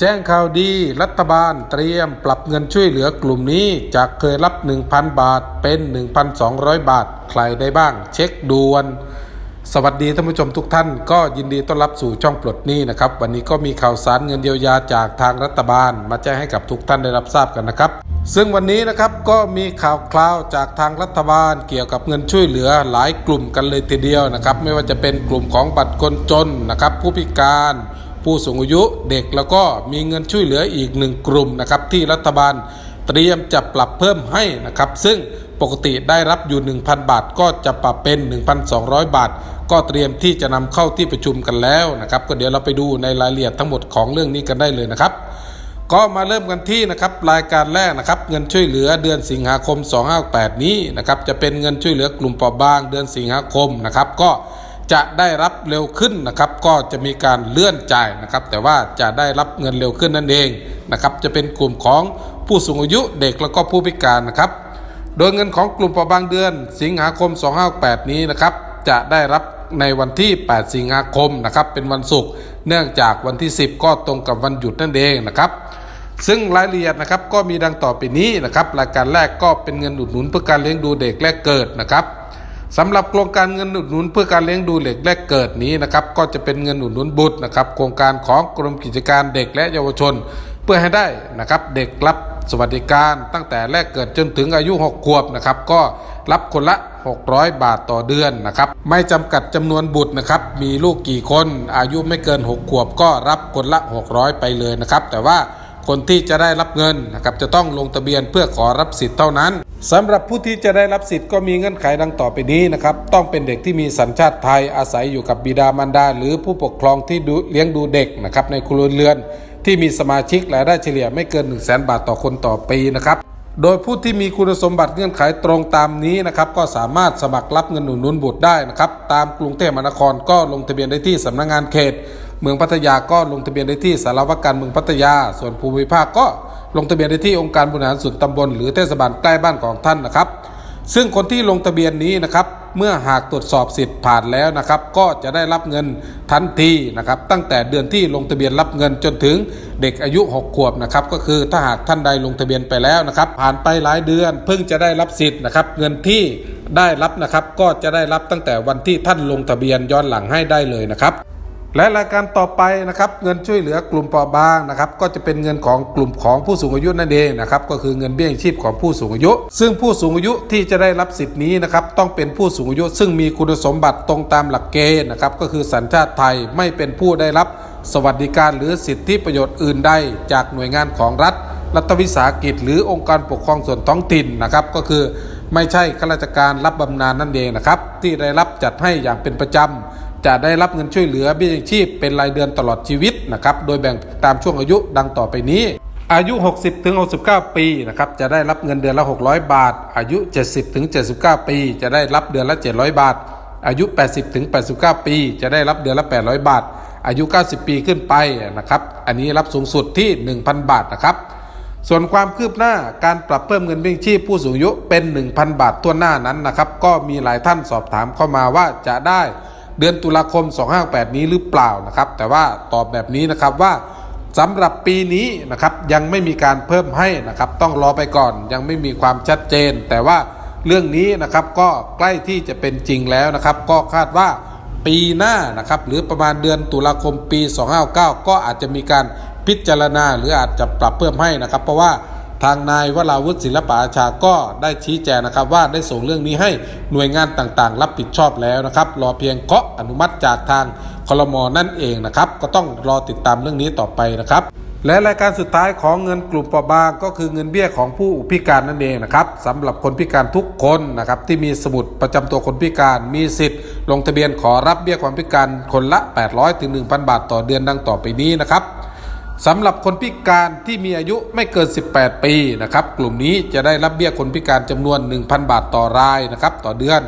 แจ้งข่าวดีรัฐบาลเตรียมปรับเงินช่วยเหลือกลุ่มนี้ จากเคยรับ 1,000 บาทเป็น 1,200 บาท ใครได้บ้าง เช็คด่วน สวัสดีท่านผู้ชมทุกท่าน ก็ยินดีต้อนรับสู่ช่องปลดหนี้นะครับ วันนี้ก็มีข่าวสารเงินเยียวยาจากทางรัฐบาล มาแจ้งให้กับทุกท่านได้รับทราบกันนะครับ ซึ่งวันนี้นะครับก็มีข่าวคราวจากทางรัฐบาล เกี่ยวกับเงินช่วยเหลือหลายกลุ่มกันเลยทีเดียวนะครับ ไม่ว่าจะเป็นกลุ่มของบัตรคนจนนะครับผู้พิการ ผู้สูงอายุเด็กแล้วก็มีเงินช่วยเหลืออีกหนึ่งกลุ่มนะครับที่รัฐบาลเตรียมจะปรับเพิ่มให้นะครับ ซึ่งปกติได้รับอยู่ 1,000 บาท ก็จะปรับเป็น 1,200 บาท ก็เตรียมที่จะนำเข้าที่ประชุมกันแล้วนะครับ ก็เดี๋ยวเราไปดูในรายละเอียดทั้งหมดของเรื่องนี้กันได้เลยนะครับ ก็มาเริ่มกันที่นะครับรายการแรกนะครับ เงินช่วยเหลือเดือนสิงหาคม 258 นี้นะครับจะเป็นเงินช่วยเหลือกลุ่มเปราะบางเดือนสิงหาคมนะครับ ก็ จะได้รับเร็วขึ้นนะครับ ก็จะมีการเลื่อนจ่ายนะครับ แต่ว่าจะได้รับเงินเร็วขึ้นนั่นเองนะครับ จะเป็นกลุ่มของผู้สูงอายุเด็กแล้วก็ผู้พิการนะครับ โดยเงินของกลุ่มเปราะบางเดือน สิงหาคม 258นี้นะครับ จะได้รับในวันที่ 8 สิงหาคมนะครับ เป็นวันศุกร์เนื่องจากวันที่ 10 ก็ตรงกับวันหยุดนั่นเองนะครับซึ่งรายละเอียดนะครับก็มีดังต่อไปนี้นะครับรายการแรกก็เป็นเงินอุดหนุนเพื่อการเลี้ยงดูเด็กแรกเกิดนะครับ สำหรับโครงการเงินอุดหนุนเพื่อการเลี้ยงดูเด็กแรกเกิดนี้นะครับก็จะเป็นเงินอุดหนุนบุตรนะครับโครงการของกรมกิจการเด็กและเยาวชน เพื่อให้ได้นะครับเด็กรับสวัสดิการตั้งแต่แรกเกิดจนถึงอายุ 6 ขวบนะครับก็รับคนละ 600 บาทต่อเดือนนะครับไม่จำกัดจำนวนบุตรนะครับมีลูกกี่คนอายุไม่เกิน 6 ขวบ ก็รับคนละ 600 ไปเลยนะครับแต่ว่าคนที่จะได้รับเงินนะครับจะต้องลงทะเบียนเพื่อขอรับสิทธิ์เท่านั้น สำหรับผู้ที่จะได้รับสิทธิ์ก็มีเงื่อนไขดังต่อไปนี้นะครับ ต้องเป็นเด็กที่มีสัญชาติไทยอาศัยอยู่กับบิดามารดา หรือผู้ปกครองที่เลี้ยงดูเด็กนะครับในครัวเรือน ที่มีสมาชิกรายได้เฉลี่ยไม่เกิน 1 0 0 0 0แบาทต่อคนต่อปีนะครับโดยผู้ที่มีคุณสมบัติเงื่อนไขตรงตามนี้นะครับก็สามารถสมัครรับเงินหนุนนุนบุตรได้นะครับตามกรุงเทพมหานครก็ลงทะเบียนได้ที่สำนักงานเขต เมืองพัทยาก็ลงทะเบียนได้ที่สารวัตรการเมืองพัทยา ส่วนภูมิภาคก็ลงทะเบียนได้ที่องค์การบริหารส่วนตำบลหรือเทศบาลใกล้บ้านของท่านนะครับ ซึ่งคนที่ลงทะเบียนนี้นะครับเมื่อหากตรวจสอบสิทธิ์ผ่านแล้วนะครับ ก็จะได้รับเงินทันทีนะครับ ตั้งแต่เดือนที่ลงทะเบียนรับเงินจนถึงเด็กอายุ 6 ขวบนะครับ ก็คือถ้าหากท่านใดลงทะเบียนไปแล้วนะครับ ผ่านไปหลายเดือนเพิ่งจะได้รับสิทธิ์นะครับ เงินที่ได้รับนะครับ ก็จะได้รับตั้งแต่วันที่ท่านลงทะเบียนย้อนหลังให้ได้เลยนะครับ และรายการต่อไปนะครับเงินช่วยเหลือกลุ่มเปราะบางนะครับก็จะเป็นเงินของกลุ่มของผู้สูงอายุนั่นเองนะครับก็คือเงินเบี้ยยังชีพของผู้สูงอายุ ซึ่งผู้สูงอายุที่จะได้รับสิทธิ์นี้นะครับต้องเป็นผู้สูงอายุ ซึ่งมีคุณสมบัติตรงตามหลักเกณฑ์นะครับก็คือสัญชาติไทยไม่เป็นผู้ได้รับสวัสดิการหรือสิทธิประโยชน์อื่นใดจากหน่วยงานของรัฐ รัฐวิสาหกิจ หรือองค์การปกครองส่วนท้องถิ่นนะครับก็คือไม่ใช่ข้าราชการรับบำนาญนั่นเองนะครับที่ได้รับจัดให้อย่างเป็นประจำ จะได้รับเงินช่วยเหลือเบี้ยยังชีพเป็นรายเดือนตลอดชีวิตนะครับ โดยแบ่งตามช่วงอายุดังต่อไปนี้ อายุ 60ถึง69 ปีนะครับจะได้รับเงินเดือนละ 600 บาท อายุ 70ถึง79 ปี จะได้รับเดือนละ 700 บาท อายุ 80ถึง89 ปี จะได้รับเดือนละ 800 บาท อายุ 90 ปีขึ้นไปนะครับอันนี้รับสูงสุดที่ 1,000 บาทนะครับส่วนความคืบหน้าการปรับเพิ่มเงินเบี้ยชีพผู้สูงอายุเป็น 1,000 บาทตัวหน้านั้นนะครับ ก็มีหลายท่านสอบถามเข้ามาว่าจะได้ เดือนตุลาคม 258 นี้หรือเปล่านะครับ แต่ว่าตอบแบบนี้นะครับว่าสำหรับปีนี้นะครับยังไม่มีการเพิ่มให้นะครับ ต้องรอไปก่อนยังไม่มีความชัดเจน แต่ว่าเรื่องนี้นะครับก็ใกล้ที่จะเป็นจริงแล้วนะครับ ก็คาดว่าปีหน้านะครับหรือประมาณเดือนตุลาคมปี 259 ก็อาจจะมีการพิจารณา หรืออาจจะปรับเพิ่มให้นะครับ เพราะว่า ทางนายวราวุฒิศิลปอาชาก็ได้ชี้แจงนะครับว่าได้ส่งเรื่องนี้ให้หน่วยงานต่างๆ รับผิดชอบแล้วนะครับรอเพียงเคาะอนุมัติจากทางคลมนั่นเองนะครับก็ต้องรอติดตามเรื่องนี้ต่อไปนะครับและรายการสุดท้ายของเงินกลุ่มประบางก็คือเงินเบี้ยของผู้พิการนั่นเองนะครับสำหรับคนพิการทุกคนนะครับที่มีสมุดประจำตัวคนพิการมีสิทธิ์ ลงทะเบียนขอรับเบี้ยความพิการคนละ 800ถึง1,000 บาทต่อเดือนดังต่อไปนี้นะครับ สำหรับคนพิการที่มีอายุไม่เกิน 18 ปีนะครับ กลุ่มนี้จะได้รับเบี้ยคนพิการจำนวน 1,000 บาทต่อรายนะครับ ต่อเดือน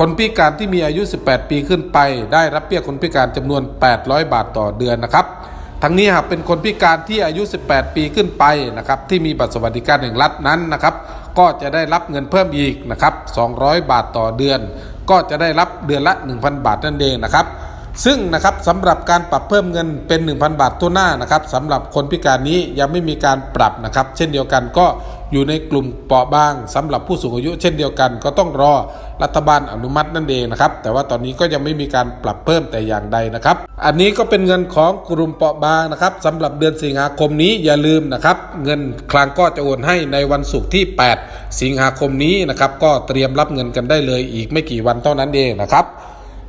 คนพิการที่มีอายุ 18 ปีขึ้นไป ได้รับเบี้ยคนพิการจำนวน 800 บาทต่อเดือนนะครับ ทั้งนี้หากเป็นคนพิการที่อายุ 18 ปีขึ้นไปนะครับ ที่มีบัตรสวัสดิการแห่งรัฐนั้นนะครับ ก็จะได้รับเงินเพิ่มอีกนะครับ 200 บาทต่อเดือน ก็จะได้รับเดือนละ 1,000 บาทนั่นเองนะครับ ซึ่งนะครับสำหรับการปรับเพิ่มเงินเป็น 1,000 บาทตัวหน้านะครับสำหรับคนพิการนี้ยังไม่มีการปรับนะครับ เช่นเดียวกันก็อยู่ในกลุ่มเปราะบางสำหรับผู้สูงอายุ เช่นเดียวกัน ก็ต้องรอรัฐบาลอนุมัตินั่นเองนะครับ แต่ว่าตอนนี้ก็ยังไม่มีการปรับเพิ่มแต่อย่างใดนะครับ อันนี้ก็เป็นเงินของกลุ่มเปราะบางนะครับสำหรับเดือนสิงหาคมนี้อย่าลืมนะครับ เงินคลังก็จะโอนให้ในวันศุกร์ที่ 8 สิงหาคมนี้นะครับ ก็เตรียมรับเงินกันได้เลยอีกไม่กี่วันเท่านั้นเองนะครับ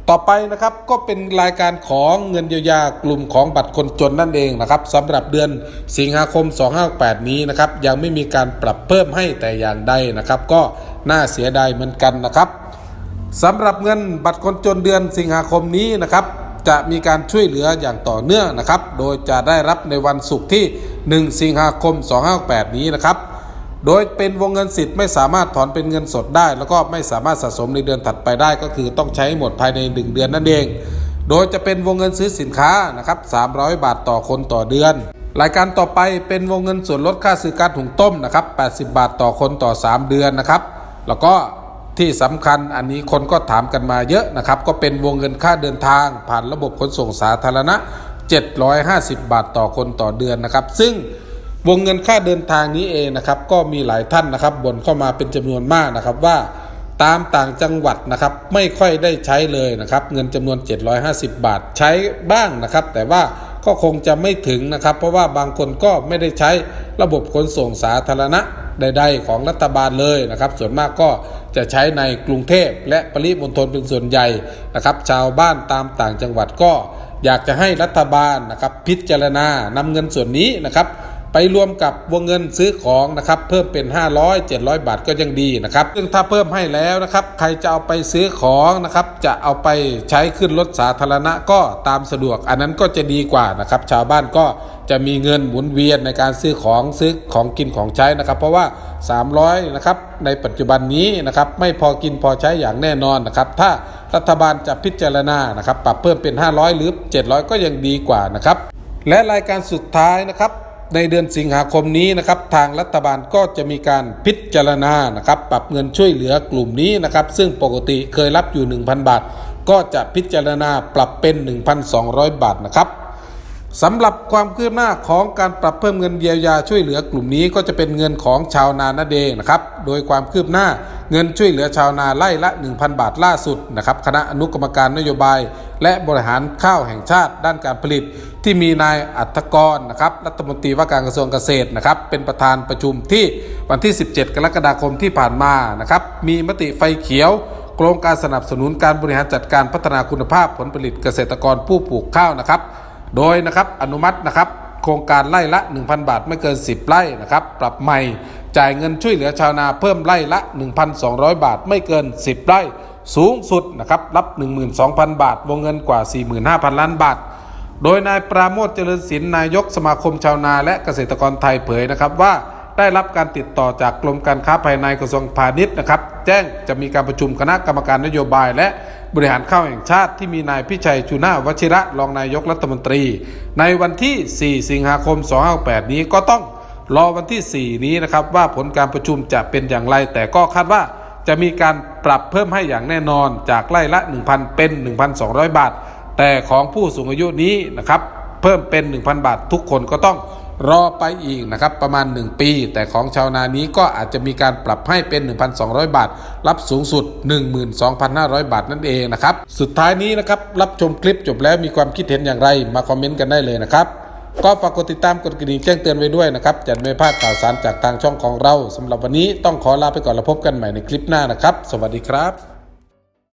ต่อไปนะครับก็เป็นรายการของเงินเยียวยากลุ่มของบัตรคนจนนั่นเองนะครับสำหรับเดือนสิงหาคม 258 นี้นะครับยังไม่มีการปรับเพิ่มให้แต่อย่างใดนะครับ ก็น่าเสียดายเหมือนกันนะครับสำหรับเงินบัตรคนจนเดือนสิงหาคมนี้นะครับจะมีการช่วยเหลืออย่างต่อเนื่องนะครับ โดยจะได้รับในวันศุกร์ที่ 1 สิงหาคม 258 นี้นะครับ โดยเป็นวงเงินสิทธิ์ไม่สามารถถอนเป็นเงินสดได้ แล้วก็ไม่สามารถสะสมในเดือนถัดไปได้ ก็คือต้องใช้หมดภายใน 1 เดือนนั่นเอง โดยจะเป็นวงเงินซื้อสินค้านะครับ300 บาทต่อคนต่อเดือน รายการต่อไปเป็นวงเงินส่วนลดค่าซื้อการถุงต้มนะครับ80 บาทต่อคนต่อ 3 เดือนนะครับ แล้วก็ที่สำคัญอันนี้คนก็ถามกันมาเยอะนะครับ ก็เป็นวงเงินค่าเดินทาง ผ่านระบบขนส่งสาธารณะ 750 บาทต่อคนต่อเดือนนะครับ ซึ่ง วงเงินค่าเดินทางนี้เองนะครับก็มีหลายท่านนะครับบ่นเข้ามาเป็นจำนวนมากนะครับว่าตามต่างจังหวัดนะครับไม่ค่อยได้ใช้เลยนะครับเงินจำนวน 750 บาทใช้บ้างนะครับ แต่ว่าก็คงจะไม่ถึงนะครับ เพราะว่าบางคนก็ไม่ได้ใช้ระบบขนส่งสาธารณะใด ๆ ของรัฐบาลเลยนะครับ ส่วนมากก็จะใช้ในกรุงเทพและปริมณฑลเป็นส่วนใหญ่นะครับ ชาวบ้านตามต่างจังหวัดก็อยากจะให้รัฐบาลนะครับพิจารณานำเงินส่วนนี้นะครับ ไปรวมกับวงเงินซื้อของนะครับเพิ่มเป็น 500 700 บาทก็ยังดีนะครับซึ่งถ้าเพิ่มให้แล้วนะครับใครจะเอาไปซื้อของนะครับจะเอาไปใช้ขึ้นรถสาธารณะก็ตามสะดวก อันนั้นก็จะดีกว่านะครับชาวบ้านก็จะมีเงินหมุนเวียนในการซื้อของซื้อของกินของใช้นะครับ เพราะว่า 300นะครับในปัจจุบันนี้นะครับไม่พอกินพอใช้อย่างแน่นอนนะครับ ถ้ารัฐบาลจะพิจารณานะครับ ปรับเพิ่มเป็น 500 หรือ 700 ก็ยังดีกว่านะครับ และรายการสุดท้ายนะครับ ในเดือนสิงหาคมนี้นะครับทางรัฐบาลก็จะมีการพิจารณานะครับปรับเงินช่วยเหลือกลุ่มนี้นะครับซึ่งปกติเคยรับอยู่ 1,000 บาท ก็จะพิจารณาปรับเป็น 1,200 บาทนะครับ สำหรับความคืบหน้าของการปรับเพิ่มเงินเยียวยาช่วยเหลือกลุ่มนี้ก็จะเป็นเงินของชาวนานาเดนะครับ โดยความคืบหน้าเงินช่วยเหลือชาวนาไล่ละ 1,000 บาทล่าสุดนะครับคณะอนุกรรมการนโยบาย และบริหารข้าวแห่งชาติด้านการผลิต ที่มีนายอัธกรนะครับรัฐมนตรีว่าการกระทรวงเกษตรนะครับเป็นประธานประชุมที่วันที่ 17 กรกฎาคมที่ผ่านมานะครับมีมติไฟเขียวโครงการสนับสนุนการบริหารจัดการพัฒนาคุณภาพผลผลิตเกษตรกรผู้ปลูกข้าวนะครับ โดยนะครับอนุมัตินะครับโครงการไล่ละ 1,000 บาทไม่เกิน 10 ไร่นะครับปรับใหม่จ่ายเงินช่วยเหลือชาวนาเพิ่มไร่ละ 1,200 บาทไม่เกิน 10 ไร่ สูงสุดนะครับรับ 12,000 บาท วงเงินกว่า 45,000 ล้านบาท โดยนายปราโมทเจริญศิลป์นายกสมาคมชาวนาและเกษตรกรไทยเผยนะครับว่าได้รับการติดต่อจากกรมการค้าภายในกระทรวงพาณิชย์นะครับ แจ้งจะมีการประชุมคณะกรรมการนโยบายและ บริหารข้าวแห่งชาติที่มีนายพิชัยชูน่าวชิระรองนายกรัฐมนตรี ในวันที่ 4 สิงหาคม 258 นี้ก็ต้องรอวันที่ 4 นี้นะครับว่าผลการประชุมจะเป็นอย่างไร แต่ก็คาดว่าจะมีการปรับเพิ่มให้อย่างแน่นอนจากไล่ละ 1,000 เป็น 1,200 บาท แต่ของผู้สูงอายุนี้นะครับเพิ่มเป็น 1,000 บาท ทุกคนก็ต้อง รอไปอีกนะครับประมาณ 1 ปี แต่ของชาวนานี้ก็อาจจะมีการปรับให้เป็น 1,200 บาท รับสูงสุด 12,500 บาทนั่นเองนะครับสุดท้ายนี้นะครับรับชมคลิปจบแล้วมีความคิดเห็นอย่างไร มาคอมเมนต์กันได้เลยนะครับก็ฝากกดติดตามกดกระดิ่งแจ้งเตือนไว้ด้วยนะครับจะไม่พลาดข่าวสารจากทางช่องของเราสำหรับวันนี้ต้องขอลาไปก่อนแล้วพบกันใหม่ในคลิปหน้านะครับ สวัสดีครับ